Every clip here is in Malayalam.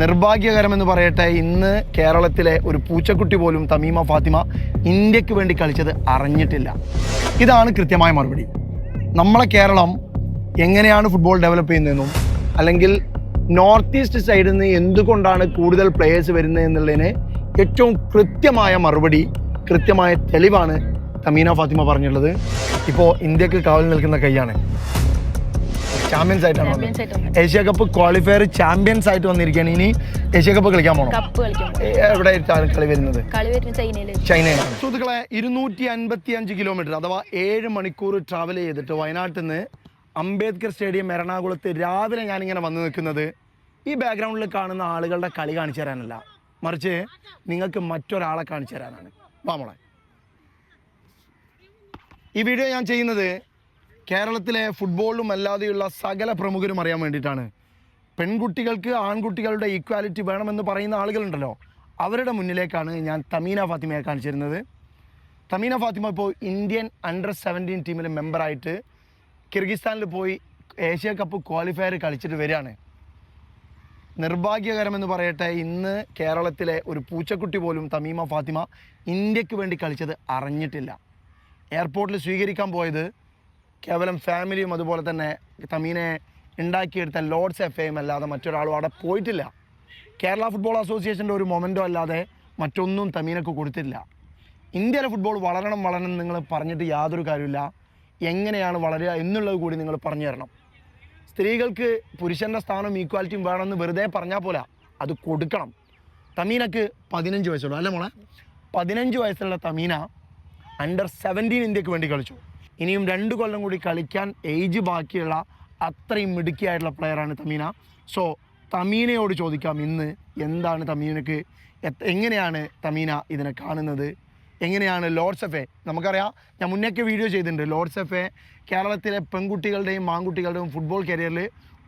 നിർഭാഗ്യകരമെന്ന് പറയട്ടെ ഇന്ന് കേരളത്തിലെ ഒരു പൂച്ചക്കുട്ടി പോലും തമീമ ഫാത്തിമ ഇന്ത്യയ്ക്ക് വേണ്ടി കളിച്ചത് അറിഞ്ഞിട്ടില്ല. ഇതാണ് കൃത്യമായ മറുപടി. നമ്മളെ കേരളം എങ്ങനെയാണ് ഫുട്ബോൾ ഡെവലപ്പ് ചെയ്യുന്നതെന്നും അല്ലെങ്കിൽ നോർത്ത് ഈസ്റ്റ് സൈഡിൽ നിന്ന് എന്തുകൊണ്ടാണ് കൂടുതൽ പ്ലേയേഴ്സ് വരുന്നത് എന്നുള്ളതിന് ഏറ്റവും കൃത്യമായ മറുപടി കൃത്യമായ തെളിവാണ് തമീന ഫാത്തിമ പറഞ്ഞിട്ടുള്ളത്. ഇപ്പോൾ ഇന്ത്യയ്ക്ക് കാവൽ നിൽക്കുന്ന കൈയാണ്. ചാമ്പ്യൻസ് ആയിട്ടാണ് വന്നത്. ഏഷ്യ കപ്പ് ക്വാളിഫയർ ചാമ്പ്യൻസ് ആയിട്ട് വന്നിരിക്കുകയാണ്. ഇനി ഏഷ്യ കപ്പ് കളിക്കാൻ പോകണം കപ്പ് കളിക്കും എവിടെ ആയിട്ടാണ് കളി വരുന്നത്? ചൈനയിലാണ് സുഹൃത്തുക്കളെ ഇരുന്നൂറ്റി അൻപത്തി അഞ്ച് കിലോമീറ്റർ അഥവാ ഏഴ് മണിക്കൂർ ട്രാവൽ ചെയ്തിട്ട് വയനാട്ടിൽ നിന്ന് അംബേദ്കർ സ്റ്റേഡിയം എറണാകുളത്ത് രാവിലെ ഞാനിങ്ങനെ വന്നു നിൽക്കുന്നത്. ഈ ബാക്ക്ഗ്രൗണ്ടിൽ കാണുന്ന ആളുകളുടെ കളി കാണിച്ചു തരാനല്ല. മറിച്ച് നിങ്ങൾക്ക് മറ്റൊരാളെ കാണിച്ചു തരാനാണ്. വാമോളെ ഈ വീഡിയോ ഞാൻ ചെയ്യുന്നത് കേരളത്തിലെ ഫുട്ബോളിലും അല്ലാതെയുള്ള സകല പ്രമുഖരും അറിയാൻ വേണ്ടിയിട്ടാണ്. പെൺകുട്ടികൾക്ക് ആൺകുട്ടികളുടെ ഈക്വാലിറ്റി വേണമെന്ന് പറയുന്ന ആളുകളുണ്ടല്ലോ. അവരുടെ മുന്നിലേക്കാണ് ഞാൻ തമീന ഫാത്തിമയെ കാണിച്ചിരുന്നത്. തമീന ഫാത്തിമ ഇപ്പോൾ ഇന്ത്യൻ അണ്ടർ സെവന്റീൻ ടീമിലെ മെമ്പറായിട്ട് കിർഗിസ്ഥാനിൽ പോയി ഏഷ്യ കപ്പ് ക്വാളിഫയർ കളിച്ചിട്ട് വരികയാണ്. നിർഭാഗ്യകരമെന്ന് പറയട്ടെ ഇന്ന് കേരളത്തിലെ ഒരു പൂച്ചക്കുട്ടി പോലും തമീമ ഫാത്തിമ ഇന്ത്യയ്ക്ക് വേണ്ടി കളിച്ചത് അറിഞ്ഞിട്ടില്ല. എയർപോർട്ടിൽ സ്വീകരിക്കാൻ പോയത് കേവലം ഫാമിലിയും അതുപോലെ തന്നെ തമീനെ ഉണ്ടാക്കിയെടുത്ത ലോർഡ്സ് എഫ് എയും അല്ലാതെ മറ്റൊരാളും അവിടെ പോയിട്ടില്ല. കേരള ഫുട്ബോൾ അസോസിയേഷന്റെ ഒരു മൊമെന്റോ അല്ലാതെ മറ്റൊന്നും തമീനക്ക് കൊടുത്തില്ല. ഇന്ത്യയിലെ ഫുട്ബോൾ വളരണം വളരണം നിങ്ങൾ പറഞ്ഞിട്ട് യാതൊരു കാര്യമില്ല എങ്ങനെയാണ് വളരുക എന്നുള്ളത് കൂടി നിങ്ങൾ പറഞ്ഞു തരണം. സ്ത്രീകൾക്ക് പുരുഷന്റെ സ്ഥാനവും ഈക്വാലിറ്റിയും വേണമെന്ന് വെറുതെ പറഞ്ഞാൽ പോലെ അത് കൊടുക്കണം. തമീനക്ക് പതിനഞ്ച് വയസ്സുള്ളൂ. അല്ല മോളെ? പതിനഞ്ച് വയസ്സുള്ള തമീന അണ്ടർ സെവന്റീൻ ഇന്ത്യയ്ക്ക് വേണ്ടി കളിച്ചു. ഇനിയും രണ്ട് കൊല്ലം കൂടി കളിക്കാൻ ഏജ് ബാക്കിയുള്ള അത്രയും മിടുക്കിയായിട്ടുള്ള പ്ലെയറാണ് തമീന. സോ തമീനയോട് ചോദിക്കാം ഇന്ന് എന്താണ് തമീനക്ക് എങ്ങനെയാണ് തമീന ഇതിനെ കാണുന്നത്? എങ്ങനെയാണ് ലോർഡ്സ് എഫ് എ? നമുക്കറിയാം ഞാൻ മുന്നേക്ക് വീഡിയോ ചെയ്തിട്ടുണ്ട്. ലോർഡ്സ് എഫ് എ കേരളത്തിലെ പെൺകുട്ടികളുടെയും ആൺകുട്ടികളുടെയും ഫുട്ബോൾ കരിയറിൽ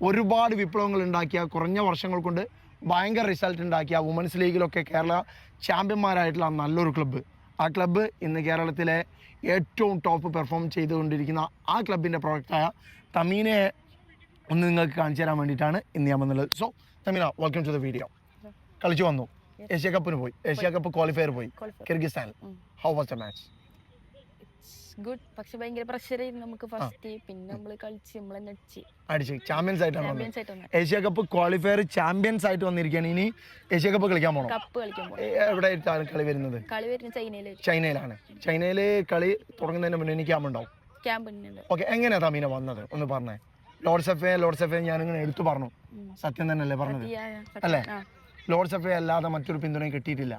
ഒരുപാട് വിപ്ലവങ്ങൾ ഉണ്ടാക്കിയ കുറഞ്ഞ വർഷങ്ങൾ കൊണ്ട് ഭയങ്കര റിസൾട്ട് ഉണ്ടാക്കിയ വുമൻസ് ലീഗിലൊക്കെ കേരള ചാമ്പ്യന്മാരായിട്ടുള്ള നല്ലൊരു ക്ലബ്ബ് ആ ക്ലബ്ബ് ഇന്ന് കേരളത്തിലെ ഏറ്റവും ടോപ്പ് പെർഫോം ചെയ്തുകൊണ്ടിരിക്കുന്ന ആ ക്ലബിന്റെ പ്രൊഡക്റ്റായ തമീനെ ഒന്ന് നിങ്ങൾക്ക് കാണിച്ചു തരാൻ വേണ്ടിയിട്ടാണ് ഇന്ന് ഞാൻ വന്നുള്ളത്. So Thameena welcome to the video കളിച്ചു വന്നു. ഏഷ്യ കപ്പിന് പോയി. ഏഷ്യ കപ്പ് ക്വാളിഫയർ പോയി. Kyrgyzstan കിർഗിസ്ഥാനിൽ. How was the match good പക്ഷെ ഭയങ്കര പ്രഷർ ആയിരുന്നു നമുക്ക് ഫസ്റ്റ് പിന്നെ നമ്മൾ കളിച്ച് നമ്മളെ നെടിച്ച് അടിച്ച്. ചാമ്പ്യൻസ് ആയിട്ടാണ് ചാമ്പ്യൻസ് ആയിട്ട് വന്നത്. ഏഷ്യ കപ്പ് ക്വാളിഫയർ ചാമ്പ്യൻസ് ആയിട്ട് വന്നിരിക്കുകയാണ്. ഇനി ഏഷ്യ കപ്പ് കളിക്കാൻ പോകണം കപ്പ് കളിക്കാൻ പോകും എവിടെ ആയിട്ടാണ് കളി വരുന്നത്? കളി വരുന്നത് ചൈനയിൽ. ചൈനയിലാണ്. ചൈനയിൽ കളി തുടങ്ങുന്നതിന് മുന്നേ എനിക്ക് ക്യാമ്പ് ഉണ്ടാവും ക്യാമ്പ് ഓക്കെ എങ്ങനെയാ തമീന വന്നത്? ഒന്ന് പറഞ്ഞേ. Lords F A Lords F A ഞാനിങ്ങനെ എടുത്തു പറഞ്ഞു. സത്യം തന്നെയല്ലേ പറഞ്ഞത്? അല്ലേ? ലോർഡ്സ് എഫ് എ അല്ലാതെ മറ്റൊരു പിന്തുണയും കിട്ടിയിട്ടില്ല.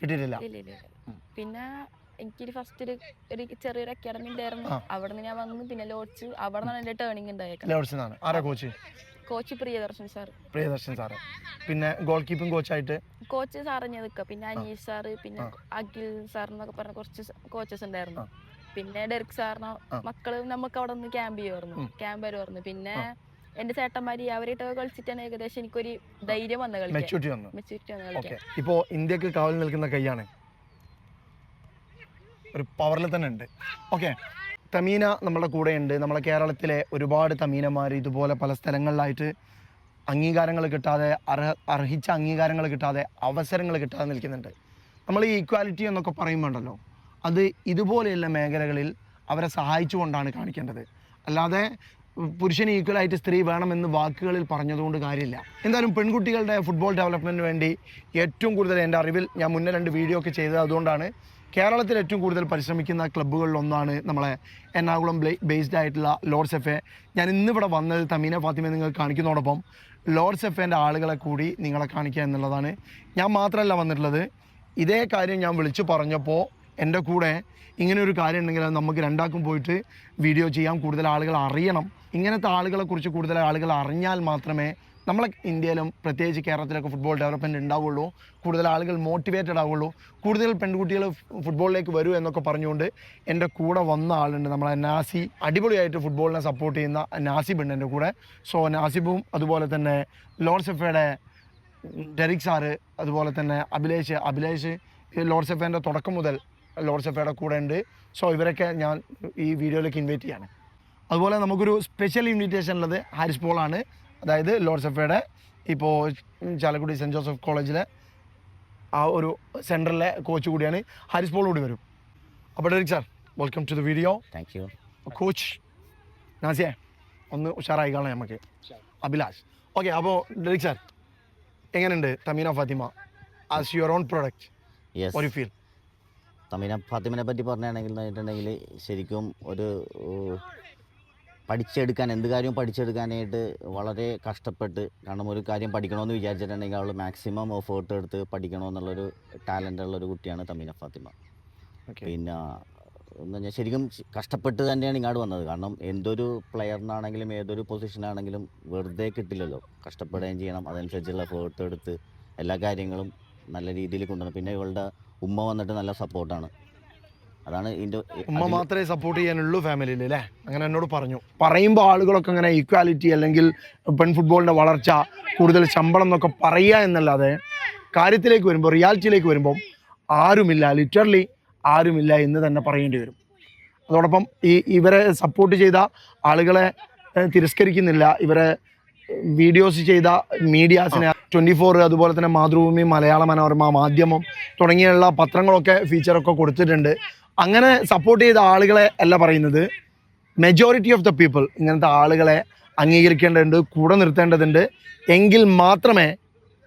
കിട്ടിയിട്ടില്ല. പിന്നെ എനിക്ക് ഫസ്റ്റ് ഒരു ഒരു ചെറിയൊരു അക്കാഡമി ഉണ്ടായിരുന്നു. അവിടെ നിന്ന് ഞാൻ വന്ന് പിന്നെ ലോഡ്സ്. അവിടെ നിന്നാണ് എന്റെ ടേണിംഗ് ഉണ്ടായേക്കുന്നത് ആരാ coach coach Priyadarshan sir Priyadarshan sir പിന്നെ ഗോൾ കീപ്പിംഗ് കോച്ചായിട്ട് കോച്ച് സാർ നിൽക്കുക. പിന്നെ അനീഷ് സാറ് പിന്നെ. അഖിൽ സാർ എന്നൊക്കെ പറഞ്ഞ കുറച്ച് കോച്ചസ് ഉണ്ടായിരുന്നു. പിന്നെ ഡെറിക് സാറിന്. മക്കൾ നമുക്ക് അവിടെ നിന്ന് ക്യാമ്പ് ചെയ്യുമായിരുന്നു. ക്യാമ്പ് വരുമായിരുന്നു പിന്നെ. എന്റെ ചേട്ടന്മാര് അവരായിട്ടൊക്കെ കളിച്ചിട്ടാണ് ഏകദേശം എനിക്കൊരു ധൈര്യം വന്ന കളിക്കാൻ. മെച്ചൂരിറ്റി വന്നു. മെച്ചൂരിറ്റി വന്നു കളിക്കാൻ. ഇപ്പോൾ ഇന്ത്യയ്ക്ക് കാവൽ നിൽക്കുന്ന കൈയാണ്. ഒരു പവറിൽ തന്നെ ഉണ്ട്. ഓക്കെ തമീന നമ്മുടെ ഉണ്ട്. നമ്മളെ കേരളത്തിലെ ഒരുപാട് തമീനമാർ ഇതുപോലെ പല സ്ഥലങ്ങളിലായിട്ട് അംഗീകാരങ്ങൾ കിട്ടാതെ അർഹ അർഹിച്ച അംഗീകാരങ്ങൾ കിട്ടാതെ അവസരങ്ങൾ കിട്ടാതെ നിൽക്കുന്നുണ്ട്. നമ്മൾ ഈ ഈക്വാലിറ്റി എന്നൊക്കെ പറയുമ്പോണ്ടല്ലോ അത് ഇതുപോലെയുള്ള മേഖലകളിൽ അവരെ സഹായിച്ചുകൊണ്ടാണ് കാണിക്കേണ്ടത്. അല്ലാതെ പുരുഷന് ഈക്വലായിട്ട് സ്ത്രീ വേണമെന്ന് വാക്കുകളിൽ പറഞ്ഞതുകൊണ്ട് കാര്യമില്ല. എന്തായാലും പെൺകുട്ടികളുടെ ഫുട്ബോൾ ഡെവലപ്മെന്റിന് വേണ്ടി ഏറ്റവും കൂടുതൽ എന്റെ അറിവിൽ ഞാൻ മുന്നേ രണ്ട് വീഡിയോ ഒക്കെ ചെയ്തത് അതുകൊണ്ടാണ് കേരളത്തിൽ ഏറ്റവും കൂടുതൽ പരിശ്രമിക്കുന്ന ക്ലബ്ബുകളിൽ ഒന്നാണ് നമ്മളെ എറണാകുളം ബേസ്ഡ് ആയിട്ടുള്ള ലോർഡ്സ് എഫ് എ. ഞാൻ ഇന്നിവിടെ വന്നത് തമീന ഫാത്തിമ നിങ്ങൾ കാണിക്കുന്നതോടൊപ്പം ലോർഡ്സ് എഫ് എന്റെ ആളുകളെ കൂടി നിങ്ങളെ കാണിക്കുക എന്നുള്ളതാണ്. ഞാൻ മാത്രമല്ല വന്നിട്ടുള്ളത്. ഇതേ കാര്യം ഞാൻ വിളിച്ചു പറഞ്ഞപ്പോൾ എന്റെ കൂടെ ഇങ്ങനെ ഒരു കാര്യം ഉണ്ടെങ്കിൽ നമുക്ക് രണ്ടാക്കും പോയിട്ട് വീഡിയോ ചെയ്യാം. കൂടുതൽ ആളുകൾ അറിയണം. ഇങ്ങനത്തെ ആളുകളെക്കുറിച്ച് കൂടുതൽ ആളുകൾ അറിഞ്ഞാൽ മാത്രമേ നമ്മളെ ഇന്ത്യയിലും പ്രത്യേകിച്ച് കേരളത്തിലൊക്കെ ഫുട്ബോൾ ഡെവലപ്മെന്റ് ഉണ്ടാവുള്ളൂ. കൂടുതൽ ആളുകൾ മോട്ടിവേറ്റഡ് ആവുള്ളൂ. കൂടുതൽ പെൺകുട്ടികൾ ഫുട്ബോളിലേക്ക് വരൂ എന്നൊക്കെ പറഞ്ഞുകൊണ്ട് എന്റെ കൂടെ വന്ന ആളുണ്ട്. നമ്മളെ നാസി അടിപൊളിയായിട്ട് ഫുട്ബോളിനെ സപ്പോർട്ട് ചെയ്യുന്ന നാസിബ് ഉണ്ട് എന്റെ കൂടെ. സോ നാസിബും അതുപോലെ തന്നെ ലോർഡ്സ് എഫയുടെ ഡെറിക് സാറ് അതുപോലെ തന്നെ അഭിലേഷ്. അഭിലേഷ് എഫേന്റെ തുടക്കം മുതൽ ലോർഡ്സ് എഫയുടെ കൂടെ ഉണ്ട്. സോ ഇവരൊക്കെ ഞാൻ ഈ വീഡിയോയിലേക്ക് ഇൻവൈറ്റ് ചെയ്യാണ്. അതുപോലെ നമുക്കൊരു സ്പെഷ്യൽ ഇൻവിറ്റേഷൻ ഉള്ളത് ഹാരിസ് പോളാണ്. അതായത് ലോർഡ് സഫയുടെ ഇപ്പോൾ ചാലക്കുടി സെന്റ് ജോസഫ് കോളേജിലെ ആ ഒരു സെന്ററിലെ കോച്ച് കൂടിയാണ്. ഹാരിസ് പോൾ കൂടി വരും. അപ്പോൾ Derrick sir welcome to the video thank you coach നാസിയെ ഒന്ന് ഉഷാറായി കാണാം നമുക്ക് അഭിലാഷ്. ഓക്കെ അപ്പോൾ ഡെറിക് സാർ എങ്ങനെയുണ്ട് Thameena Fathima? As your own product ഒരു ഫീൽ തമീന ഫാത്തിമനെ പറ്റി പറഞ്ഞാണെങ്കിൽ ശരിക്കും ഒരു പഠിച്ചെടുക്കാൻ എന്ത് കാര്യവും പഠിച്ചെടുക്കാനായിട്ട് വളരെ കഷ്ടപ്പെട്ട് കാരണം ഒരു കാര്യം പഠിക്കണമെന്ന് വിചാരിച്ചിട്ടുണ്ടെങ്കിൽ അവൾ മാക്സിമം എഫേർട്ട് എടുത്ത് പഠിക്കണമെന്നുള്ളൊരു ടാലന്റ് ഉള്ളൊരു കുട്ടിയാണ് തമീന ഫാത്തിമ. പിന്നെ എന്ന് പറഞ്ഞാൽ ശരിക്കും കഷ്ടപ്പെട്ട് തന്നെയാണ് ഇങ്ങോട്ട് വന്നത്. കാരണം എന്തൊരു പ്ലെയറിനാണെങ്കിലും ഏതൊരു പൊസിഷനാണെങ്കിലും വെറുതെ കിട്ടില്ലല്ലോ. കഷ്ടപ്പെടുകയും ചെയ്യണം. അതനുസരിച്ചുള്ള എഫേർട്ട് എടുത്ത് എല്ലാ കാര്യങ്ങളും നല്ല രീതിയിൽ കൊണ്ടുവരണം. പിന്നെ ഇവളുടെ ഉമ്മ വന്നിട്ട് നല്ല സപ്പോർട്ടാണ് അതാണ് ഇതിന്റെ ഉമ്മ മാത്രമേ സപ്പോർട്ട് ചെയ്യാനുള്ളൂ ഫാമിലിയിൽ അല്ലേ അങ്ങനെ എന്നോട് പറഞ്ഞു. പറയുമ്പോൾ ആളുകളൊക്കെ അങ്ങനെ ഈക്വാലിറ്റി അല്ലെങ്കിൽ പെൺ ഫുട്ബോളിന്റെ വളർച്ച കൂടുതൽ ശമ്പളം എന്നൊക്കെ പറയുക എന്നല്ലാതെ കാര്യത്തിലേക്ക് വരുമ്പോൾ റിയാലിറ്റിയിലേക്ക് വരുമ്പോൾ ആരുമില്ല ലിറ്ററലി ആരുമില്ല എന്ന് തന്നെ പറയേണ്ടി വരും. അതോടൊപ്പം ഈ ഇവരെ സപ്പോർട്ട് ചെയ്ത ആളുകളെ തിരസ്കരിക്കുന്നില്ല. ഇവരെ വീഡിയോസ് ചെയ്ത മീഡിയാസിനെ ട്വന്റി ഫോർ അതുപോലെ തന്നെ മാതൃഭൂമി മലയാള മനോരമ മാധ്യമം തുടങ്ങിയുള്ള പത്രങ്ങളൊക്കെ ഫീച്ചറൊക്കെ കൊടുത്തിട്ടുണ്ട്. അങ്ങനെ സപ്പോർട്ട് ചെയ്ത ആളുകളെ അല്ല പറയുന്നത്. മെജോറിറ്റി ഓഫ് ദ പീപ്പിൾ ഇങ്ങനത്തെ ആളുകളെ അംഗീകരിക്കേണ്ടതുണ്ട് കൂടെ നിർത്തേണ്ടതുണ്ട്. എങ്കിൽ മാത്രമേ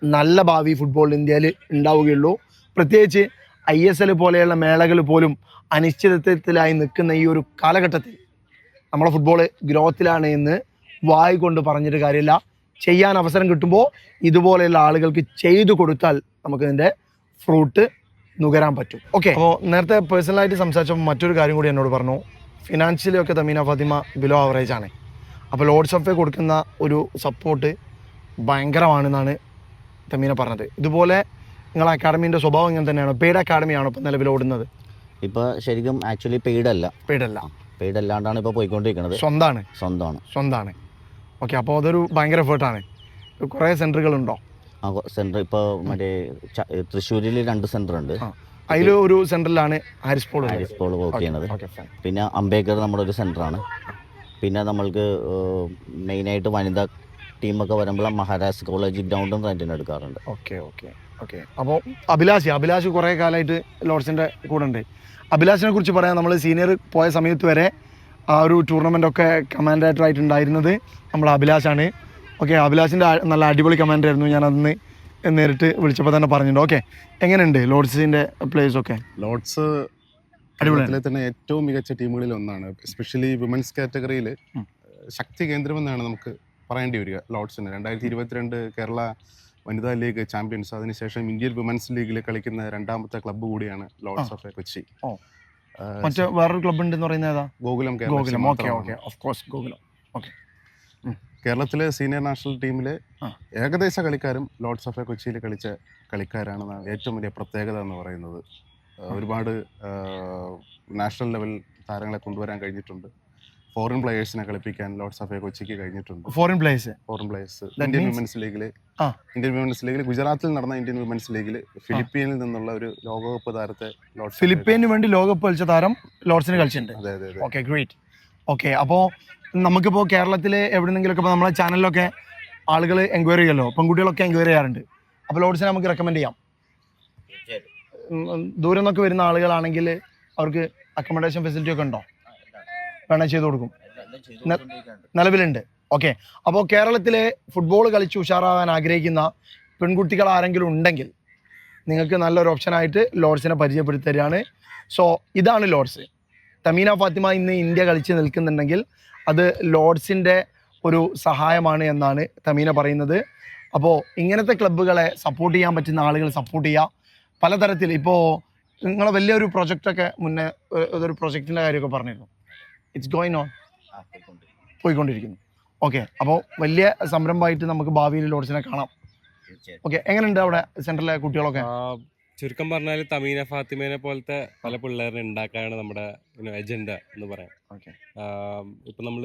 നല്ല ഭാവി ഫുട്ബോൾ ഇന്ത്യയിൽ ഉണ്ടാവുകയുള്ളൂ. പ്രത്യേകിച്ച് ഐ എസ് എൽ പോലെയുള്ള മേളകൾ പോലും അനിശ്ചിതത്വത്തിലായി നിൽക്കുന്ന ഈ ഒരു കാലഘട്ടത്തിൽ നമ്മളെ ഫുട്ബോൾ ഗ്രോത്തിലാണ് എന്ന് വായി കൊണ്ട് പറഞ്ഞിട്ട് കാര്യമില്ല. ചെയ്യാൻ അവസരം കിട്ടുമ്പോൾ ഇതുപോലെയുള്ള ആളുകൾക്ക് ചെയ്തു കൊടുത്താൽ നമുക്കിതിന്റെ ഫ്രൂട്ട് നുകരാൻ പറ്റും. ഓക്കെ അപ്പോൾ നേരത്തെ പേഴ്സണലായിട്ട് സംസാരിച്ചപ്പോൾ മറ്റൊരു കാര്യം കൂടി എന്നോട് പറഞ്ഞു. ഫിനാൻഷ്യലി ഒക്കെ തമീന ഫാത്തിമ ബിലോ ആവറേജ് ആണ്. അപ്പോൾ ലോഡ്സ് ഓഫ് കൊടുക്കുന്ന ഒരു സപ്പോർട്ട് ഭയങ്കരമാണെന്നാണ് തമീന പറഞ്ഞത്. ഇതുപോലെ നിങ്ങൾ അക്കാഡമീന്റെ സ്വഭാവം ഇങ്ങനെ തന്നെയാണ്? പെയ്ഡ് അക്കാഡമിയാണോ ഇപ്പോൾ നിലവിൽ ഓടുന്നത്? ഇപ്പോൾ ശരിക്കും ആക്ച്വലി പെയ്ഡ് അല്ല. പെയ്ഡ് അല്ല. പെയ്ഡ് അല്ലാണ്ടാണ് ഇപ്പോൾ പോയിക്കൊണ്ടിരിക്കുന്നത്. സ്വന്തമാണ് സ്വന്തമാണ്. സ്വന്തമാണ് ഓക്കെ അപ്പോൾ അതൊരു ഭയങ്കര എഫേർട്ടാണ് കുറേ സെന്ററുകളുണ്ടോ ആ ഇപ്പൊ ഇപ്പോൾ മറ്റേ തൃശ്ശൂരിൽ രണ്ട് സെന്റർ ഉണ്ട്. അതിൽ ഒരു സെന്ററിലാണ് Harris Paul Harris Paul work ചെയ്യണത്. പിന്നെ അംബേദ്കർ നമ്മുടെ ഒരു സെന്ററാണ് പിന്നെ നമ്മൾക്ക് മെയിൻ ആയിട്ട് വനിതാ ടീമൊക്കെ വരുമ്പോൾ മഹാരാജ് കോളേജ് ഗ്രൗണ്ടും റെന്റിന് എടുക്കാറുണ്ട്. Okay okay okay. അപ്പോൾ അഭിലാഷ് അഭിലാഷ് കുറേ കാലമായിട്ട് ലോഡ്സിന്റെ കൂടെ ഉണ്ട്. അഭിലാഷിനെ കുറിച്ച് പറയാൻ നമ്മൾ സീനിയർ പോയ സമയത്ത് വരെ ആ ഒരു ടൂർണമെന്റ് ഒക്കെ കമാൻഡേറ്റർ ആയിട്ടുണ്ടായിരുന്നത് നമ്മൾ അഭിലാഷാണ്. ഓക്കെ അഭിലാഷിന്റെ നല്ല അടിപൊളി കമാൻഡർ ആയിരുന്നു ഞാൻ അന്ന് നേരിട്ട് വിളിച്ചപ്പോൾ തന്നെ പറഞ്ഞിട്ടുണ്ട്. ഓക്കെ എങ്ങനെയുണ്ട് ലോഡ്സിന്റെ പ്ലേസ് ഒക്കെ? ലോഡ്സ് അടിപൊളി കേരളത്തിലെ തന്നെ ഏറ്റവും മികച്ച ടീമുകളിൽ ഒന്നാണ്. എസ്പെഷ്യലി വിമൻസ് കാറ്റഗറിയിൽ ശക്തി കേന്ദ്രമെന്നാണ് നമുക്ക് പറയേണ്ടി വരിക ലോഡ്സിന് രണ്ടായിരത്തി ഇരുപത്തിരണ്ട് കേരള വനിതാ ലീഗ് ചാമ്പ്യൻസ് അതിനുശേഷം ഇന്ത്യൻ വിമൻസ് ലീഗിൽ കളിക്കുന്ന രണ്ടാമത്തെ ക്ലബ്ബ് കൂടിയാണ് ലോർഡ്സ് ഓഫ് കൊച്ചി. മറ്റേ വേറൊരു ക്ലബ്ബ് ഉണ്ടെന്ന് പറയുന്നത് Gokulam Gokulam. Okay. Okay of course Gokulam. കേരളത്തിലെ സീനിയർ നാഷണൽ ടീമിലെ. ഏകദേശ കളിക്കാരും ലോർഡ്സ് ഓഫ് എ കൊച്ചിയിൽ കളിച്ച കളിക്കാരാണെന്നാണ് ഏറ്റവും വലിയ പ്രത്യേകത എന്ന് പറയുന്നത്. ഒരുപാട് നാഷണൽ ലെവൽ താരങ്ങളെ കൊണ്ടുവരാൻ കഴിഞ്ഞിട്ടുണ്ട്. ഫോറിൻ പ്ലേയേഴ്സിനെ കളിപ്പിക്കാൻ ലോർഡ്സ് ഓഫ് എ കൊച്ചിക്ക് കഴിഞ്ഞിട്ടുണ്ട്. Foreign players foreign players Indian women's ലീഗിൽ. ഇന്ത്യൻ വിമൻസ് ലീഗിൽ ഗുജറാത്തിൽ നടന്ന ഇന്ത്യൻ വിമൻസ് ലീഗിൽ ഫിലിപ്പീനിൽ നിന്നുള്ള ഒരു ലോകകപ്പ് താരത്തെ ഫിലിപ്പീനു വേണ്ടി ലോകകപ്പ് കളിച്ച താരം ലോർഡ്സിന് കളിച്ചിട്ടുണ്ട്. അതെ അതെ ഓക്കെ ഗ്രേറ്റ് ഓക്കെ അപ്പോൾ നമുക്കിപ്പോൾ കേരളത്തിൽ എവിടെന്നെങ്കിലുമൊക്കെ ഇപ്പോൾ നമ്മളെ ചാനലിലൊക്കെ ആളുകൾ എൻക്വയറി ചെയ്യുമല്ലോ പെൺകുട്ടികളൊക്കെ എൻക്വയറി ചെയ്യാറുണ്ട്. അപ്പോൾ ലോഡ്സിനെ നമുക്ക് റെക്കമെൻഡ് ചെയ്യാം. ദൂരെ നിന്നൊക്കെ വരുന്ന ആളുകളാണെങ്കിൽ അവർക്ക് അക്കോമഡേഷൻ ഫെസിലിറ്റി ഒക്കെ ഉണ്ടോ? വേണേൽ ചെയ്ത് കൊടുക്കും. നിലവിലുണ്ട്. ഓക്കെ അപ്പോൾ കേരളത്തിലെ ഫുട്ബോൾ കളിച്ച് ഉഷാറാകാൻ ആഗ്രഹിക്കുന്ന പെൺകുട്ടികൾ ആരെങ്കിലും ഉണ്ടെങ്കിൽ നിങ്ങൾക്ക് നല്ലൊരു ഓപ്ഷനായിട്ട് ലോഡ്സിനെ പരിചയപ്പെടുത്തി തരികയാണ് സോ ഇതാണ് ലോഡ്സ് തമീന ഫാത്തിമ ഇന്ന് ഇന്ത്യ കളിച്ച് നിൽക്കുന്നുണ്ടെങ്കിൽ അത് ലോഡ്സിന്റെ ഒരു സഹായമാണ് എന്നാണ് തമീന പറയുന്നത്. അപ്പോൾ ഇങ്ങനത്തെ ക്ലബ്ബുകളെ സപ്പോർട്ട് ചെയ്യാൻ പറ്റുന്ന ആളുകൾ സപ്പോർട്ട് ചെയ്യുക പലതരത്തിൽ ഇപ്പോൾ നിങ്ങളെ വലിയൊരു പ്രൊജക്റ്റൊക്കെ മുന്നേ ഒരു- പ്രൊജക്റ്റിന്റെ കാര്യമൊക്കെ പറഞ്ഞിരുന്നു? ഇറ്റ്സ് ഗോയിങ് ഓൺ പോയിക്കൊണ്ടിരിക്കുന്നു. ഓക്കെ അപ്പോൾ വലിയ സംരംഭമായിട്ട് നമുക്ക് ഭാവിയിൽ ലോഡ്സിനെ കാണാം. ഓക്കെ എങ്ങനെയുണ്ട് അവിടെ സെൻട്രലിലെ കുട്ടികളൊക്കെ? ചുരുക്കം പറഞ്ഞാൽ തമീന ഫാത്തിമേനെ പോലത്തെ പല പിള്ളേരെ ഉണ്ടാക്കാനാണ് നമ്മുടെ എജൻഡ എന്ന് പറയാം. ഇപ്പം നമ്മൾ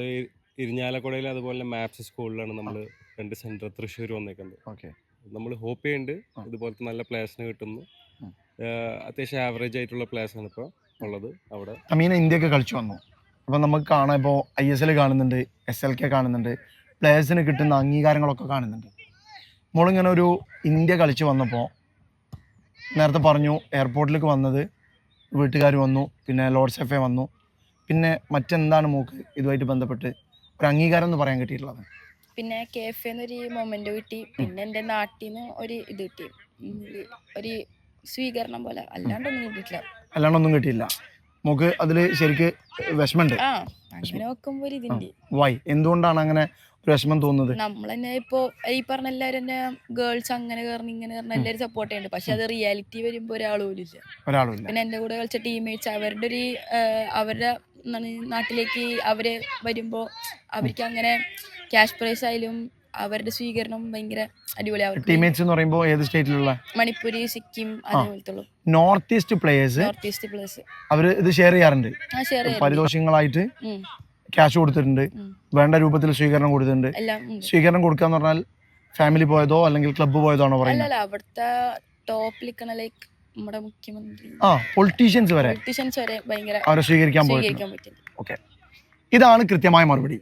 ഇരിഞ്ഞാലക്കുടയിൽ അതുപോലെ മാപ്സ് സ്കൂളിലാണ് നമ്മൾ രണ്ട് സെന്റർ തൃശ്ശൂർ വന്നേക്കുന്നത്. ഓക്കെ. നമ്മൾ ഹോപ്പ് ചെയ്യുന്നുണ്ട്. ഇതുപോലത്തെ നല്ല പ്ലേസിന് കിട്ടുന്നു. അത്യാവശ്യം ആവറേജ് ആയിട്ടുള്ള പ്ലേസ് ആണ് ഇപ്പോൾ ഉള്ളത് അവിടെ. അമീന ഇന്ത്യയ്ക്ക് കളിച്ചു വന്നു. അപ്പോൾ നമുക്ക് കാണാം ഇപ്പോൾ ഐ എസ് എൽ കാണുന്നുണ്ട് എസ് എൽ കെ കാണുന്നുണ്ട് പ്ലേയേഴ്സിന് കിട്ടുന്ന അംഗീകാരങ്ങളൊക്കെ കാണുന്നുണ്ട്. മോളിങ്ങനെ ഒരു ഇന്ത്യ കളിച്ച് വന്നപ്പോൾ നേരത്തെ പറഞ്ഞു എയർപോർട്ടിലേക്ക് വന്നത് വീട്ടുകാർ വന്നു പിന്നെ ലോർഡ്സ് എഫ് എ വന്നു പിന്നെ മറ്റെന്താണ് മൂക്ക് ഇതുമായിട്ട് ബന്ധപ്പെട്ട് ഒരു അംഗീകാരം എന്ന് പറയാൻ കിട്ടിയിട്ടുള്ളത്? പിന്നെ കെ എഫ് എന്നൊരു മൊമെന്റ് കിട്ടി. പിന്നെ എന്റെ നാട്ടിൽ നിന്ന് ഒരു ഇത് കിട്ടി. ഒരു സ്വീകരണം പോലെ. അല്ലാണ്ടൊന്നും കിട്ടിയിട്ടില്ല. അല്ലാണ്ടൊന്നും കിട്ടിയില്ല മോക്ക് അതിൽ ശരിക്ക് വിഷമമുണ്ട്. ആ അങ്ങനെ നോക്കുമ്പോ ഒരു ഇതുണ്ട്. വൈ എന്തുകൊണ്ടാണ് അങ്ങനെ ഒരു വിഷമം തോന്നുന്നത്? നമ്മൾ തന്നെ ഇപ്പോ ഈ പറഞ്ഞ എല്ലാരും തന്നെ ഗേൾസ് അങ്ങനെ കയറണം ഇങ്ങനെ കയറണം എല്ലാവരും സപ്പോർട്ട് ചെയ്യുന്നുണ്ട് പക്ഷെ അത് റിയാലിറ്റി വരുമ്പോ ഒരാളും ഇല്ല. ഒരാളും പിന്നെ എന്റെ കൂടെ കളിച്ച ടീമേറ്റ്സ് അവരുടെ ഒരു അവരുടെ എന്താണ് നാട്ടിലേക്ക് അവർ വരുമ്പോൾ അവർക്ക് അങ്ങനെ ക്യാഷ് പ്രൈസ് ആയാലും അവരുടെ സ്വീകരണം ഭയങ്കര അടിപൊളിയാവും ടീമേറ്റ്സ് എന്ന് പറയുമ്പോൾ ഏത് സ്റ്റേറ്റിലുള്ള? മണിപ്പൂരി സിക്കിം അതേപോലത്തെ north east players? North east players അവർ ഇത് ഷെയർ ചെയ്യാറുണ്ട്. പരിദോഷങ്ങളായിട്ട് ക്യാഷ് കൊടുത്തിട്ടുണ്ട്. വേണ്ട രൂപത്തിൽ സ്വീകരണം കൊടുത്തിട്ടുണ്ട്. സ്വീകരണം കൊടുക്കുക എന്ന് പറഞ്ഞാൽ ഫാമിലി പോയതോ അല്ലെങ്കിൽ ക്ലബ്ബ് പോയതോ ആണോ പറയുന്നത് അവിടുത്തെ നിൽക്കണ ലൈക്ക് നമ്മുടെ മുഖ്യമന്ത്രി. ആ പൊളിറ്റീഷ്യൻസ് വരെ പൊളിറ്റീഷ്യൻസ് വരെ ഭയങ്കര അവരെ സ്വീകരിക്കാൻ ഓക്കെ ഇതാണ് കൃത്യമായ മറുപടി.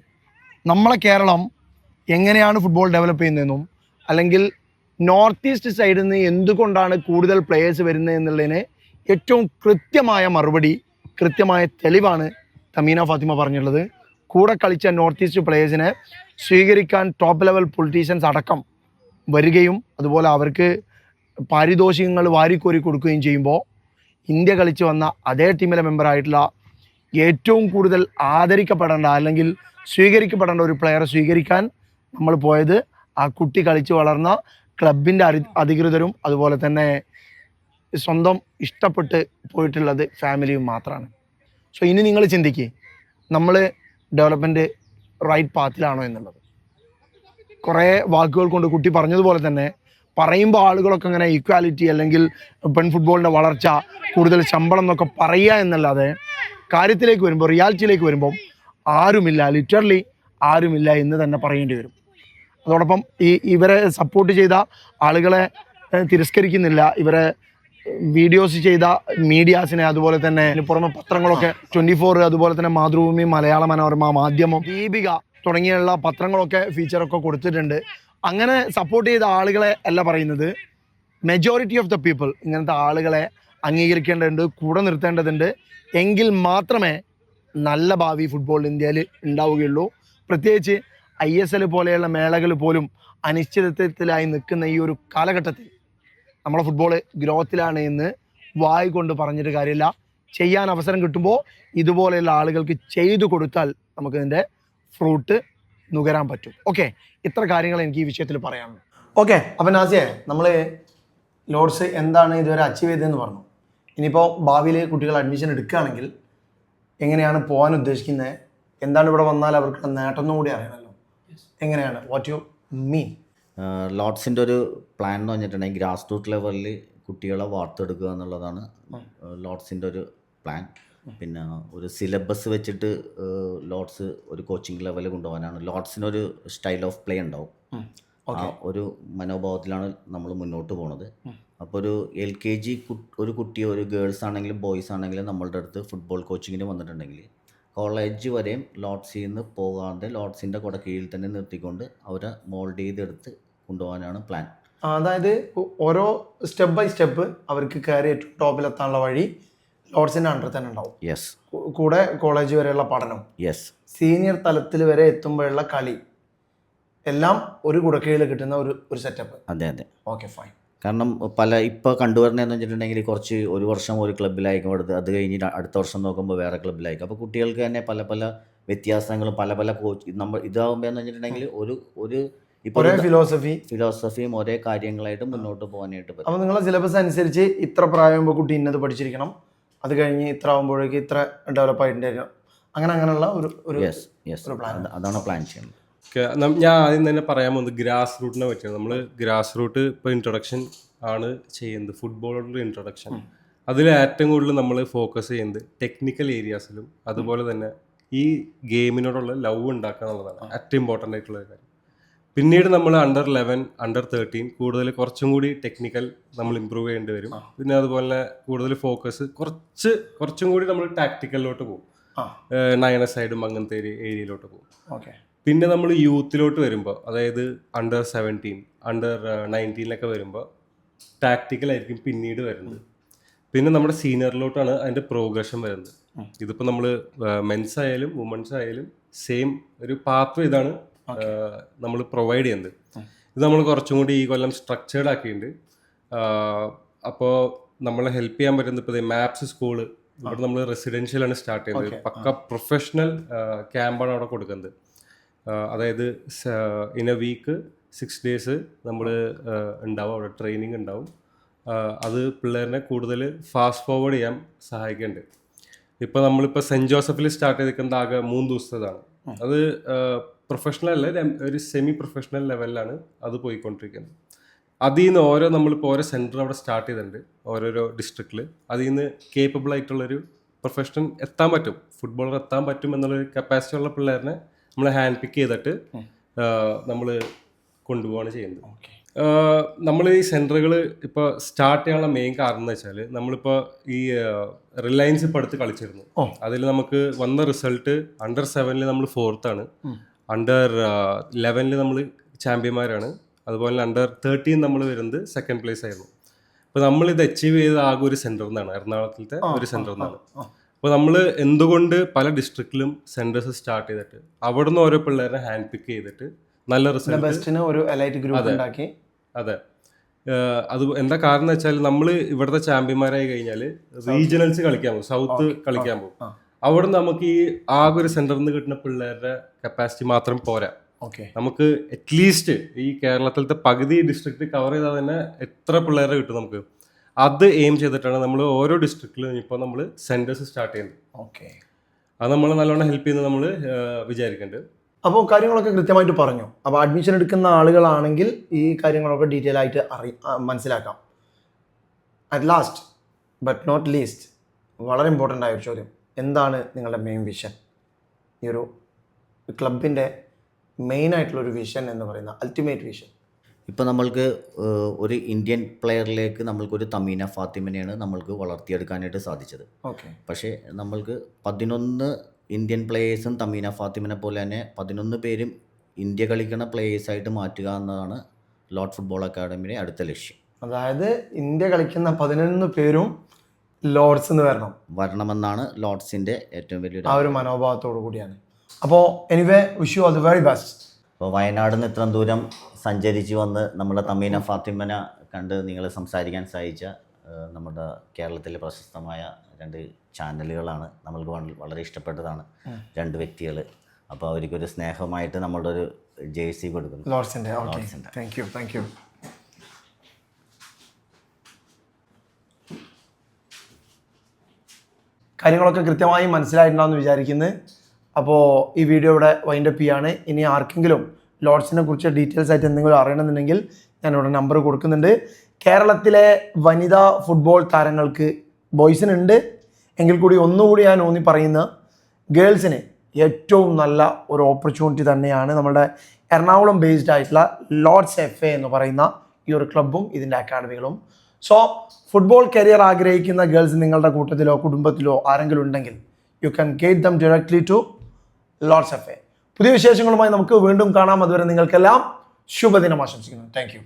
നമ്മളെ കേരളം എങ്ങനെയാണ് ഫുട്ബോൾ ഡെവലപ്പ് ചെയ്യുന്നതെന്നും അല്ലെങ്കിൽ നോർത്ത് ഈസ്റ്റ് സൈഡിൽ നിന്ന് എന്തുകൊണ്ടാണ് കൂടുതൽ പ്ലേയേഴ്സ് വരുന്നത് എന്നുള്ളതിന് ഏറ്റവും കൃത്യമായ മറുപടി കൃത്യമായ തെളിവാണ് തമീന ഫാത്തിമ പറഞ്ഞിട്ടുള്ളത്. കൂടെ കളിച്ച നോർത്ത് ഈസ്റ്റ് പ്ലേയേഴ്സിനെ സ്വീകരിക്കാൻ ടോപ്പ് ലെവൽ പൊളിറ്റീഷ്യൻസ് അടക്കം വരികയും അതുപോലെ അവർക്ക് പാരിതോഷികങ്ങൾ വാരിക്കോരി കൊടുക്കുകയും ചെയ്യുമ്പോൾ ഇന്ത്യ കളിച്ചു വന്ന അതേ ടീമിലെ മെമ്പറായിട്ടുള്ള ഏറ്റവും കൂടുതൽ ആദരിക്കപ്പെടേണ്ട അല്ലെങ്കിൽ സ്വീകരിക്കപ്പെടേണ്ട ഒരു പ്ലെയറെ സ്വീകരിക്കാൻ നമ്മൾ പോയത് ആ കുട്ടി കളിച്ചു വളർന്ന ക്ലബിന്റെ അരി അധികൃതരും അതുപോലെ തന്നെ സ്വന്തം ഇഷ്ടപ്പെട്ട് പോയിട്ടുള്ളത് ഫാമിലിയും മാത്രമാണ് സോ ഇനി നിങ്ങൾ ചിന്തിക്കുക നമ്മൾ ഡെവലപ്മെന്റ് റൈറ്റ് പാത്തിലാണോ എന്നുള്ളത്? കുറേ വാക്കുകൾ കൊണ്ട് കുട്ടി പറഞ്ഞതുപോലെ തന്നെ പറയുമ്പോൾ ആളുകളൊക്കെ അങ്ങനെ ഈക്വാലിറ്റി അല്ലെങ്കിൽ പെൺ ഫുട്ബോളിന്റെ വളർച്ച കൂടുതൽ ശമ്പളം എന്നൊക്കെ പറയുക എന്നല്ലാതെ കാര്യത്തിലേക്ക് വരുമ്പോൾ റിയാലിറ്റിയിലേക്ക് വരുമ്പോൾ ആരുമില്ല ലിറ്ററലി ആരുമില്ല എന്ന് തന്നെ പറയേണ്ടി വരും. അതോടൊപ്പം ഈ ഇവരെ സപ്പോർട്ട് ചെയ്ത ആളുകളെ തിരസ്കരിക്കുന്നില്ല. ഇവരെ വീഡിയോസ് ചെയ്ത മീഡിയാസിനെ അതുപോലെ തന്നെ പുറമെ പത്രങ്ങളൊക്കെ ട്വന്റി ഫോർ അതുപോലെ തന്നെ മാതൃഭൂമി മലയാള മനോരമ മാധ്യമം ദീപിക തുടങ്ങിയുള്ള പത്രങ്ങളൊക്കെ ഫീച്ചറൊക്കെ കൊടുത്തിട്ടുണ്ട്. അങ്ങനെ സപ്പോർട്ട് ചെയ്ത ആളുകളെ അല്ല പറയുന്നത്. മെജോറിറ്റി ഓഫ് ദ പീപ്പിൾ ഇങ്ങനത്തെ ആളുകളെ അംഗീകരിക്കേണ്ടതുണ്ട് കൂടെ നിർത്തേണ്ടതുണ്ട്. എങ്കിൽ മാത്രമേ നല്ല ഭാവി ഫുട്ബോൾ ഇന്ത്യയിൽ ഉണ്ടാവുകയുള്ളൂ. പ്രത്യേകിച്ച് ഐ എസ് എൽ പോലെയുള്ള മേളകൾ പോലും അനിശ്ചിതത്വത്തിലായി നിൽക്കുന്ന ഈ ഒരു കാലഘട്ടത്തിൽ നമ്മളെ ഫുട്ബോൾ ഗ്രോത്തിലാണ് എന്ന് വായി കൊണ്ട് പറഞ്ഞിട്ട് കാര്യമില്ല. ചെയ്യാൻ അവസരം കിട്ടുമ്പോൾ ഇതുപോലെയുള്ള ആളുകൾക്ക് ചെയ്തു കൊടുത്താൽ നമുക്കിതിന്റെ ഫ്രൂട്ട് നുകരാൻ പറ്റും. ഓക്കെ ഇത്ര കാര്യങ്ങൾ എനിക്ക് ഈ വിഷയത്തിൽ പറയാനുള്ളൂ ഓക്കെ അപ്പം നാസിയെ നമ്മൾ ലോഡ്സ് എന്താണ് ഇതുവരെ അച്ചീവ് ചെയ്തതെന്ന് പറഞ്ഞു. ഇനിയിപ്പോൾ ഭാവിയിൽ കുട്ടികൾ അഡ്മിഷൻ എടുക്കുകയാണെങ്കിൽ എങ്ങനെയാണ് പോകാൻ ഉദ്ദേശിക്കുന്നത് എന്താണ് ഇവിടെ വന്നാൽ അവർക്ക് നേട്ടം എന്നും കൂടി അറിയണമല്ലോ എങ്ങനെയാണ്? വാട്ട് യു മീൻ ലോഡ്സിന്റെ ഒരു പ്ലാൻ എന്ന് പറഞ്ഞിട്ടുണ്ടെങ്കിൽ ഗ്രാസ് റൂട്ട് ലെവലിൽ കുട്ടികളെ വാർത്തെടുക്കുക എന്നുള്ളതാണ് ലോഡ്സിന്റെ ഒരു പ്ലാൻ പിന്നെ ഒരു സിലബസ് വെച്ചിട്ട് ലോഡ്സ് ഒരു കോച്ചിങ് ലെവലിൽ കൊണ്ടുപോകാനാണ്. ലോഡ്സിനൊരു സ്റ്റൈൽ ഓഫ് പ്ലേ ഉണ്ടാവും. ആ ഒരു മനോഭാവത്തിലാണ് നമ്മൾ മുന്നോട്ട് പോണത്. അപ്പോൾ ഒരു എൽ കെ ജി ഒരു കുട്ടി ഒരു ഗേൾസ് ആണെങ്കിലും ബോയ്സ് ആണെങ്കിലും നമ്മളുടെ അടുത്ത് ഫുട്ബോൾ കോച്ചിങ്ങിന് വന്നിട്ടുണ്ടെങ്കിൽ കോളേജ് വരെയും ലോഡ്സിൽ നിന്ന് പോകാതെ ലോഡ്സിന്റെ കൂടെ കീഴിൽ തന്നെ നിർത്തിക്കൊണ്ട് അവരെ മോൾഡ് ചെയ്തെടുത്ത് കൊണ്ടുപോകാനാണ് പ്ലാൻ അതായത് ഓരോ സ്റ്റെപ്പ് ബൈ സ്റ്റെപ്പ് അവർക്ക് കയറി ഏറ്റവും ടോപ്പിലെത്താനുള്ള വഴി ലോഡ്സിന്റെ അണ്ടർ തന്നെ ഉണ്ടാവും. യെസ് കൂടെ കോളേജ് വരെയുള്ള പഠനം. യെസ് സീനിയർ തലത്തിൽ വരെ എത്തുമ്പോഴുള്ള കളി. എല്ലാം ഒരു കുടക്കീഴിൽ കിട്ടുന്ന ഒരു ഒരു സെറ്റപ്പ് അതെ അതെ. ഓക്കെ ഫൈൻ കാരണം പല ഇപ്പോൾ കണ്ടുവരുന്നതെന്ന് വെച്ചിട്ടുണ്ടെങ്കിൽ കുറച്ച് ഒരു വർഷം ഒരു ക്ലബ്ബിലായിരിക്കും അടുത്ത് അത് കഴിഞ്ഞ് അടുത്ത വർഷം നോക്കുമ്പോൾ വേറെ ക്ലബ്ബിലായിരിക്കും അപ്പോൾ കുട്ടികൾക്ക് തന്നെ പല പല വ്യത്യാസങ്ങളും പല പല കോച്ച് നമ്മൾ ഇതാകുമ്പോൾ എന്ന് വെച്ചിട്ടുണ്ടെങ്കിൽ ഒരു ഒരു ഇപ്പോൾ ഒരേ ഫിലോസഫി ഫിലോസഫിയും ഒരേ കാര്യങ്ങളായിട്ട് മുന്നോട്ട് പോകാനായിട്ട് പറ്റും. അപ്പോൾ നിങ്ങളെ സിലബസ് അനുസരിച്ച് ഇത്ര പ്രായമാകുമ്പോൾ കുട്ടി ഇന്നത് പഠിച്ചിരിക്കണം. അത് കഴിഞ്ഞ് ഇത്ര ആകുമ്പോഴേക്ക് ഇത്ര ഡെവലപ്പ് ആയിട്ടുണ്ടായിരുന്നു. അങ്ങനെ അങ്ങനെയുള്ള ഒരു ഒരു യെസ് യെസ് ഒരു plan. അതാണ് പ്ലാൻ ചെയ്യുന്നത്. ഞാൻ ആദ്യം തന്നെ പറയാൻ പോകുന്നത് ഗ്രാസ് റൂട്ടിനെ പറ്റിയാണ്. നമ്മൾ ഗ്രാസ് റൂട്ട് ഇപ്പോൾ ഇൻട്രൊഡക്ഷൻ ആണ് ചെയ്യുന്നത് ഫുട്ബോളോടുള്ള ഇൻട്രൊഡക്ഷൻ അതിൽ ഏറ്റവും കൂടുതൽ നമ്മൾ ഫോക്കസ് ചെയ്യുന്നത് ടെക്നിക്കൽ ഏരിയാസിലും അതുപോലെ തന്നെ ഈ ഗെയിമിനോടുള്ള ലവ് ഉണ്ടാക്കുക എന്നുള്ളതാണ് ഏറ്റവും ഇമ്പോർട്ടന്റ് ആയിട്ടുള്ള കാര്യം. പിന്നീട് നമ്മൾ അണ്ടർ ലെവൻ അണ്ടർ തേർട്ടീൻ കൂടുതൽ കുറച്ചും കൂടി ടെക്നിക്കൽ നമ്മൾ ഇമ്പ്രൂവ് ചെയ്യേണ്ടി വരും. പിന്നെ അതുപോലെ കൂടുതൽ ഫോക്കസ് കുറച്ച് കുറച്ചും കൂടി നമ്മൾ ടാക്ടിക്കലിലോട്ട് പോകും. നയന സൈഡും അങ്ങനത്തെ ഏരിയയിലോട്ട് പോകും. ഓക്കെ. പിന്നെ നമ്മൾ യൂത്തിലോട്ട് വരുമ്പോൾ അതായത് അണ്ടർ സെവന്റീൻ അണ്ടർ നയന്റീനിലൊക്കെ വരുമ്പോൾ ടാക്ടിക്കലായിരിക്കും പിന്നീട് വരുന്നത്. പിന്നെ നമ്മുടെ സീനിയറിലോട്ടാണ് അതിന്റെ പ്രോഗ്രഷൻ വരുന്നത്. ഇതിപ്പോൾ നമ്മൾ മെൻസ് ആയാലും വുമൻസ് ആയാലും സെയിം ഒരു പാത്വ ഇതാണ് നമ്മൾ പ്രൊവൈഡ് ചെയ്യുന്നത് ഇത് നമ്മൾ കുറച്ചും കൂടി ഈ കൊല്ലം സ്ട്രക്ചേർഡ് ആക്കിയിട്ടുണ്ട്. അപ്പോൾ നമ്മളെ ഹെൽപ്പ് ചെയ്യാൻ പറ്റുന്ന ഇപ്പോൾ മാപ്സ് സ്കൂൾ ഇവിടെ നമ്മൾ റെസിഡൻഷ്യൽ ആണ് സ്റ്റാർട്ട് ചെയ്യുന്നത്. പക്ക പ്രൊഫഷണൽ ക്യാമ്പാണ് അവിടെ കൊടുക്കുന്നത്. അതായത് in a week six days നമ്മൾ ഉണ്ടാവും. അവിടെ ട്രെയിനിങ് ഉണ്ടാവും. അത് പിള്ളേരിനെ കൂടുതൽ ഫാസ്റ്റ് ഫോർവേഡ് ചെയ്യാൻ സഹായിക്കുന്നുണ്ട്. ഇപ്പോൾ നമ്മളിപ്പോൾ സെന്റ് ജോസഫിൽ സ്റ്റാർട്ട് ചെയ്തിരിക്കുന്നത് ആകെ മൂന്ന് ദിവസത്തേതാണ്. അത് പ്രൊഫഷണൽ അല്ല ഒരു സെമി പ്രൊഫഷണൽ ലെവലിലാണ് അത് പോയിക്കൊണ്ടിരിക്കുന്നത്. അതിൽ നിന്ന് ഓരോ നമ്മളിപ്പോൾ ഓരോ സെന്റർ അവിടെ സ്റ്റാർട്ട് ചെയ്തിട്ടുണ്ട് ഓരോരോ ഡിസ്ട്രിക്റ്റിൽ അതിൽ നിന്ന് കേപ്പബിൾ ആയിട്ടുള്ളൊരു പ്രൊഫഷണൽ എത്താൻ പറ്റും ഫുട്ബോളർ എത്താൻ പറ്റും എന്നുള്ളൊരു കപ്പാസിറ്റി ഉള്ള പിള്ളേരിനെ നമ്മൾ ഹാൻഡ് പിക്ക് ചെയ്തിട്ട് നമ്മൾ കൊണ്ടുപോവാണ് ചെയ്യുന്നത്. നമ്മൾ ഈ സെന്ററുകൾ ഇപ്പോൾ സ്റ്റാർട്ട് ചെയ്യാനുള്ള മെയിൻ കാരണം എന്ന് വെച്ചാൽ നമ്മളിപ്പോൾ ഈ റിലയൻസ് ഇപ്പോൾ അടുത്ത് കളിച്ചിരുന്നു. അതിൽ നമുക്ക് വന്ന റിസൾട്ട് അണ്ടർ സെവനിൽ നമ്മൾ ഫോർത്താണ് അണ്ടർ ലെവനിൽ നമ്മൾ ചാമ്പ്യന്മാരാണ്. അതുപോലെ അണ്ടർ തേർട്ടീൻ നമ്മൾ വരുന്നത് സെക്കൻഡ് പ്ലേസ് ആയിരുന്നു. അപ്പോൾ നമ്മൾ ഇത് അച്ചീവ് ചെയ്ത ആകെ ഒരു സെന്ററിൽ നിന്നാണ് എറണാകുളത്തിലത്തെ ഒരു സെന്ററിൽ നിന്നാണ് അപ്പോൾ നമ്മൾ എന്തുകൊണ്ട് പല ഡിസ്ട്രിക്റ്റിലും സെന്റേഴ്സ് സ്റ്റാർട്ട് ചെയ്തിട്ട് അവിടുന്ന് ഓരോ പിള്ളേരെ ഹാൻഡ് പിക്ക് ചെയ്തിട്ട് നല്ല റിസൾട്ട് ബെസ്റ്റിന് ഒരു എലൈറ്റ് ഗ്രൂപ്പ് ഉണ്ടാക്കി. അതെ. അത് എന്താ കാരണം വെച്ചാൽ നമ്മൾ ഇവിടുത്തെ ചാമ്പ്യന്മാരായി കഴിഞ്ഞാൽ റീജിയണൽസ് കളിക്കാൻ പോകും. സൗത്ത് കളിക്കാൻ പോകും. അവിടെ നമുക്ക് ഈ ആകെ ഒരു സെന്ററിൽ നിന്ന് കിട്ടുന്ന പിള്ളേരുടെ കപ്പാസിറ്റി മാത്രം പോരാ. ഓക്കെ നമുക്ക് അറ്റ്ലീസ്റ്റ് ഈ കേരളത്തിലത്തെ പകുതി ഡിസ്ട്രിക്ട് കവർ ചെയ്താൽ തന്നെ എത്ര പിള്ളേരെ കിട്ടും നമുക്ക്? അത് എയിം ചെയ്തിട്ടാണ് നമ്മൾ ഓരോ ഡിസ്ട്രിക്റ്റിലും ഇപ്പോൾ നമ്മൾ സെന്റേഴ്സ് സ്റ്റാർട്ട് ചെയ്യുന്നത്. ഓക്കെ അത് നമ്മൾ നല്ലോണം ഹെൽപ്പ് ചെയ്യുന്നത് നമ്മൾ വിചാരിക്കുന്നുണ്ട് അപ്പോൾ കാര്യങ്ങളൊക്കെ കൃത്യമായിട്ട് പറഞ്ഞു. അപ്പോൾ അഡ്മിഷൻ എടുക്കുന്ന ആളുകളാണെങ്കിൽ ഈ കാര്യങ്ങളൊക്കെ ഡീറ്റെയിൽ ആയിട്ട് അറി മനസ്സിലാക്കാം. At last but not least വളരെ ഇമ്പോർട്ടന്റ് ആയ ഒരു ചോദ്യം. എന്താണ് നിങ്ങളുടെ മെയിൻ വിഷൻ ഈ ഒരു ക്ലബിന്റെ മെയിൻ ആയിട്ടുള്ളൊരു വിഷൻ എന്ന് പറയുന്ന അൾട്ടിമേറ്റ് വിഷൻ ഇപ്പോൾ നമ്മൾക്ക് ഒരു ഇന്ത്യൻ പ്ലെയറിലേക്ക് നമ്മൾക്കൊരു തമീന ഫാത്തിമനെയാണ് നമ്മൾക്ക് വളർത്തിയെടുക്കാനായിട്ട് സാധിച്ചത്. ഓക്കെ. പക്ഷേ നമ്മൾക്ക് പതിനൊന്ന് ഇന്ത്യൻ പ്ലേയേഴ്സും തമീന ഫാത്തിമനെ പോലെ തന്നെ പതിനൊന്ന് പേരും ഇന്ത്യ കളിക്കുന്ന പ്ലേയേഴ്സായിട്ട് മാറ്റുക എന്നതാണ് ലോർഡ് ഫുട്ബോൾ അക്കാഡമിയുടെ അടുത്ത ലക്ഷ്യം. അതായത് ഇന്ത്യ കളിക്കുന്ന പതിനൊന്ന് പേരും ലോർഡ്സ് എന്ന് വരണം. വരണമെന്നാണ് ലോർഡ്സിന്റെ ഏറ്റവും വലിയ ആ ഒരു മനോഭാവത്തോടു കൂടിയാണ്. അപ്പോൾ anyway wish you all the very best അപ്പോൾ വയനാട് നിന്ന് ഇത്രയും ദൂരം സഞ്ചരിച്ച് വന്ന് നമ്മുടെ തമീന ഫാത്തിമന കണ്ട് നിങ്ങൾ സംസാരിക്കാൻ സഹായിച്ച നമ്മുടെ കേരളത്തിലെ പ്രശസ്തമായ രണ്ട് ചാനലുകളാണ് നമ്മൾക്ക് വളരെ ഇഷ്ടപ്പെട്ടതാണ് രണ്ട് വ്യക്തികൾ അപ്പോൾ അവർക്കൊരു സ്നേഹമായിട്ട് നമ്മളുടെ ഒരു ജേഴ്സി കൊടുക്കുന്നു. ലോർഡ്സിന്റെ. താങ്ക് യു താങ്ക് യു കാര്യങ്ങളൊക്കെ കൃത്യമായി മനസ്സിലായിട്ടുണ്ടാവും എന്ന് വിചാരിക്കുന്നു. അപ്പോൾ ഈ വീഡിയോ ഇവിടെ വൈൻഡപ്പ് ചെയ്യാണ്. ഇനി ആർക്കെങ്കിലും ലോഡ്സിനെ കുറിച്ച് ഡീറ്റെയിൽസ് ആയിട്ട് എന്തെങ്കിലും അറിയണമെന്നുണ്ടെങ്കിൽ ഞാൻ ഇവിടെ നമ്പർ കൊടുക്കുന്നുണ്ട്. കേരളത്തിലെ വനിതാ ഫുട്ബോൾ താരങ്ങൾക്ക് ബോയ്സിനുണ്ട് എങ്കിൽ കൂടി ഒന്നുകൂടി ഞാൻ ഊന്നി പറയുന്ന ഗേൾസിന് ഏറ്റവും നല്ല ഒരു ഓപ്പർച്യൂണിറ്റി തന്നെയാണ് നമ്മുടെ എറണാകുളം ബേസ്ഡ് ആയിട്ടുള്ള ലോർഡ്സ് എഫ് എ എന്ന് പറയുന്ന ഈ ഒരു ക്ലബ്ബും ഇതിന്റെ അക്കാഡമികളും സോ ഫുട്ബോൾ കരിയർ ആഗ്രഹിക്കുന്ന ഗേൾസ് നിങ്ങളുടെ കൂട്ടത്തിലോ കുടുംബത്തിലോ ആരെങ്കിലും ഉണ്ടെങ്കിൽ you can get them directly to Lords F A പുതിയ വിശേഷങ്ങളുമായി നമുക്ക് വീണ്ടും കാണാം. അതുവരെ നിങ്ങൾക്കെല്ലാം ശുഭദിനം ആശംസിക്കുന്നു. Thank you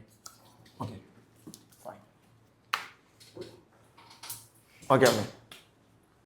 okay okay okay